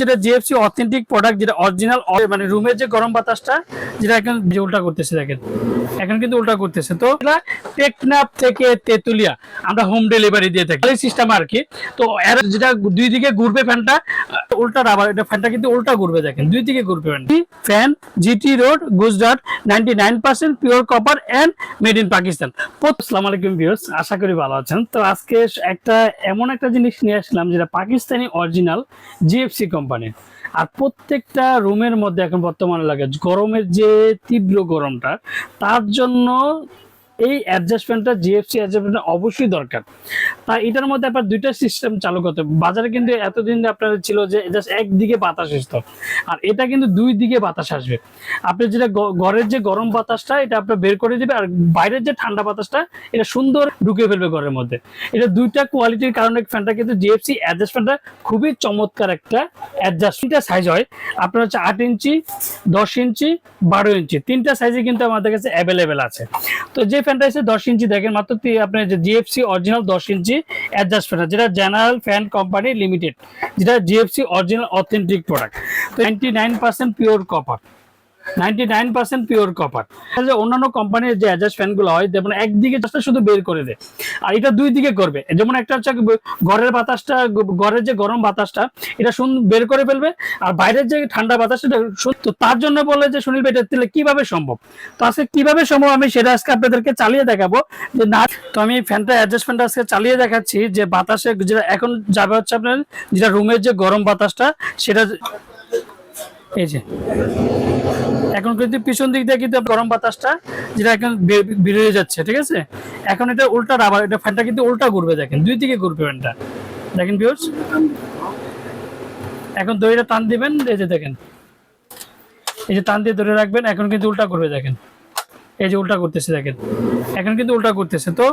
যেটা GFC authentic product যেটা original মানে রুমের যে গরম বাতাসটা, যেটা এখন যে উল্টা করতেছে দেখেন। এখন কিন্তু উল্টা করতেছে। তো থেকে তেতুলিয়া, আমরা হোম ডেলিভারি দিয়ে থাকি। সিস্টেম আর কি। তো এর যেটা দুই দিকে ঘুরবে ফ্যানটা উল্টা আবার এটা ফ্যানটা কিন্তু উল্টা ঘুরবে দেখেন। দুই দিকে ঘুরবে fan fan GT road Gujrat ninety nine percent pure copper and made in Pakistan আসসালামু আলাইকুম আশা করি ভালো আছেন। তো আজকে একটা এমন একটা জিনিস নিয়ে আসলাম, যেটা পাকিস্তানি অরিজিনাল জিএফসি কোম্পানির আর প্রত্যেকটা রুমের মধ্যে এখন বর্তমানে লাগে গরমের যে তীব্র গরমটা তার জন্য এই অ্যাডজাস্টমেন্টটা জিএফসি অ্যাডজাস্টমেন্ট অবশ্যই দরকার। তাই এটার মধ্যে আপনার দুইটা সিস্টেম চালু করতে বাজারে কিন্তু এতদিন আপনার ছিল যে জাস্ট একদিকে বাতাস আসতো। আর এটা কিন্তু দুই দিকে বাতাস আসবে। আপনি যেটা ঘরের যে গরম বাতাসটা, এটা আপনি বের করে দিবে আর বাইরের যে ঠান্ডা বাতাসটা, এটা সুন্দর ঢুকে ফেলবে ঘরের মধ্যে। এটা দুইটা কোয়ালিটির কারণে ফ্যানটা কিন্তু জিএফসি অ্যাডজাস্টমেন্টটা খুবই চমৎকার একটা অ্যাডজাস্টমেন্টটা সাইজ হয়। আপনার হচ্ছে আট ইঞ্চি, দশ ইঞ্চি, বারো ইঞ্চি। তিনটা সাইজে কিন্তু আমাদের কাছে অ্যাভেলেবেল আছে। তো যে ফ্যানটা এসে দশ ইঞ্চি দেখেন, মাত্র আপনার যে জিএফসি অরিজিনাল দশ ইঞ্চি অ্যাডজাস্ট ফ্যান যেটা জেনারেল ফ্যান কোম্পানি লিমিটেড যেটা জিএফসি অরিজিনাল অথেন্টিক প্রোডাক্ট তো nine percent pure copper ninety nine percent pure copper অন্যান্য কোম্পানির যে অ্যাডজাস্ট ফ্যানগুলো হয়, যেমন একদিকে just শুধু বের করে দেয়, আর এটা দুই দিকে করবে। যেমন একটা হচ্ছে ঘরের বাতাসটা ঘরের যে গরম বাতাসটা, এটা সুন- বের করে ফেলবে, আর বাইরের যে ঠান্ডা বাতাস, সেটা তো তার জন্য বলে যে, সুনীল ভাই, এটা দিলে কীভাবে সম্ভব? তো আজকে কীভাবে সম্ভব আমি সেটা আজকে আপনাদেরকে চালিয়ে দেখাবো। যে না, তো আমি ফ্যানটা অ্যাডজাস্টমেন্ট আজকে চালিয়ে দেখাচ্ছি, যে বাতাসে যেটা এখন যাবে হচ্ছে আপনার, যেটা রুমের যে গরম বাতাসটা, সেটা এই যে। এখন কিন্তু পিছন দিক দিয়ে কিন্তু গরম বাতাসটা যেটা এখন বেরিয়ে যাচ্ছে, ঠিক আছে? এখন এটা উল্টা আবার এটা ফ্যানটা কিন্তু উল্টা ঘুরবে দেখেন, দুই দিকে ঘুরবে ফ্যানটা দেখেন ভিউর্স এখন দড়িটা টান দিবেন, এই যে দেখেন। এই যে টান দিয়ে ধরে রাখবেন, এখন কিন্তু উল্টা করবে দেখেন। এই যে উল্টা করতেছে দেখেন। এখন কিন্তু উল্টা করতেছে। তো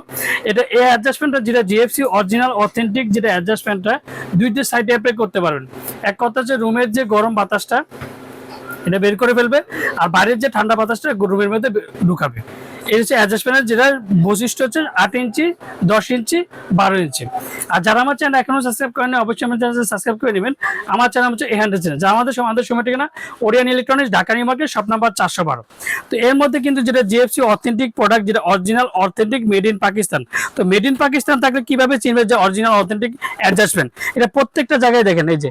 এটা এই অ্যাডজাস্টমেন্টটা যেটা জিএফসি অরিজিনাল অথেন্টিক যেটা অ্যাডজাস্টমেন্টটা দুইটা সাইডে অ্যাপ্লাই করতে পারবেন। এক কথা হচ্ছে রুমের যে গরম বাতাসটা এটা বের করে ফেলবে। আর বাইরের যে ঠান্ডা বাতাসটা রুমের মধ্যে ঢুকাবে। এই হচ্ছে অ্যাডজাস্টমেন্টের যেটা বৈশিষ্ট্য হচ্ছে আট ইঞ্চি, দশ ইঞ্চি, বারো ইঞ্চি। আর যারা আমার চ্যানেল এখনও সাবস্ক্রাইব করেন অবশ্যই আমার চ্যানেল সাবস্ক্রাইব করে নেবেন। আমার চ্যানেল হচ্ছে এ হান্ড্রেড চ্যানেল যা আমাদের আমাদের সময় ঠিকানা Orion electronics Dhaka new market shop number চারশো বারো। তো এর মধ্যে কিন্তু যেটা জিএফসি অথেন্টিক প্রোডাক্ট যেটা original authentic made in Pakistan তো মেড ইন পাকিস্তান থাকলে কীভাবে চিনবে যে অরিজিনাল অথেন্টিক অ্যাডজাস্টমেন্ট এটা প্রত্যেকটা জায়গায় দেখেন, এই যে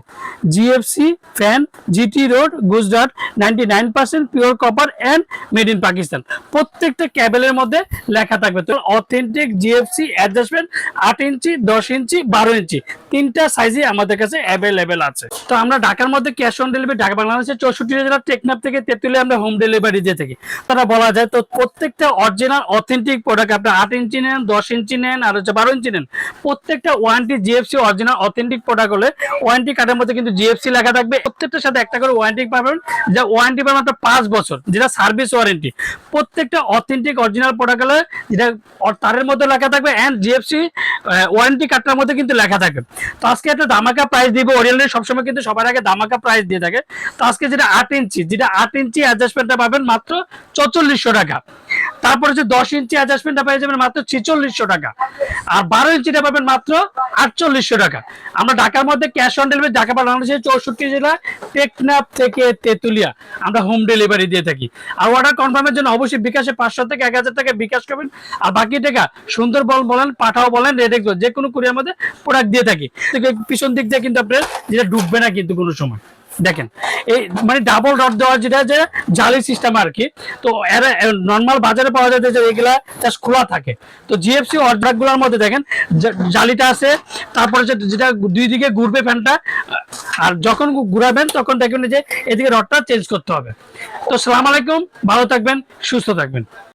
GFC fan GT road Gujrat ninety nine percent pure copper and made in Pakistan প্রত্যেকটা ক্যাবেলের মধ্যে লেখা থাকবে। তো অথেন্টিক জিএফসি অ্যাডজাস্টমেন্ট আট ইঞ্চি, দশ ইঞ্চি, বারো ইঞ্চি। তিনটা সাইজে আমাদের কাছে অ্যাভেলেবেল আছে। তো আমরা ঢাকার মধ্যে ক্যাশ অন ডেলিভারি ঢাকা বাংলাদেশের চৌষট্টি জেলা টেকনাফ থেকে তেতুলে আমরা হোম ডেলিভারি দিয়ে থাকি। তারা বলা যায়, তো প্রত্যেকটা অরিজিনাল অথেন্টিক প্রোডাক্ট আপনি আট ইঞ্চি নেন, দশ ইঞ্চি নেন, আর হচ্ছে বারো ইঞ্চি নেন, প্রত্যেকটা warranty GFC original authentic product হলে ওয়ারেন্টি কার্ডের মধ্যে কিন্তু জিএফসি লেখা থাকবে। প্রত্যেকটার সাথে একটা করে ওয়ারেন্টি পাবেন, যা ওয়ারেন্টি পাবেন মাত্র পাঁচ বছর, যেটা সার্ভিস ওয়ারেন্টি প্রত্যেকটা অথেন্টিক অরিজিনাল প্রোডাক্ট হলে যেটা তারের মধ্যে লেখা থাকবে অ্যান্ড জিএফসি ওয়ারেন্টি কার্ডটার মধ্যে কিন্তু লেখা থাকে। তো আজকে একটা দামাকা প্রাইস দিব ওরিয়েন্টের সবসময় কিন্তু সবার আগে দামাকা প্রাইস দিয়ে থাকে। তো আজকে যেটা আট ইঞ্চি যেটা আট ইঞ্চি অ্যাডজাস্টমেন্টটা পাবেন মাত্র চৌচল্লিশশো টাকা। তারপর হচ্ছে দশ ইঞ্চি অ্যাডজাস্টমেন্টটা পেয়ে যাবেন মাত্র ছিচল্লিশশো টাকা। আর বারো ইঞ্চিটা পাবেন মাত্র আটচল্লিশশো টাকা। আমরা ঢাকার মধ্যে ক্যাশ অন ডেলিভারি ঢাকা, বাংলাদেশের চৌষট্টি জেলা, টেকনাফ থেকে তেতুলিয়া আমরা হোম ডেলিভারি দিয়ে থাকি। আর অর্ডার কনফার্মের জন্য অবশ্যই বিকাশে পাঁচশো থেকে এক হাজার টাকা বিকাশ করবেন। আর বাকি টাকা সুন্দর বল বলেন, পাঠাও বলেন রেডে যে কোনো কুরিয়ার মধ্যে প্রোডাক্ট দিয়ে থাকি। পিছন দিক দিয়ে কিন্তু আপনার যেটা ডুববে না কিন্তু কোনো সময়। দেখেন, এই মানে ডাবল রড দেওয়া যেটা যে জালি সিস্টেম আর কি, তো এর নর্মাল বাজারে পাওয়া যায় যে এগুলা জাস্ট খোলা থাকে। তো জিএফসি অর্ডারগুলোর মধ্যে দেখেন জালিটা আছে, তারপরে যেটা দুই দিকে ঘুরবে ফ্যানটা আর যখন ঘুরাবেন, তখন দেখবেন যে এদিকে রডটা চেঞ্জ করতে হবে। তো সালাম আলাইকুম, ভালো থাকবেন, সুস্থ থাকবেন।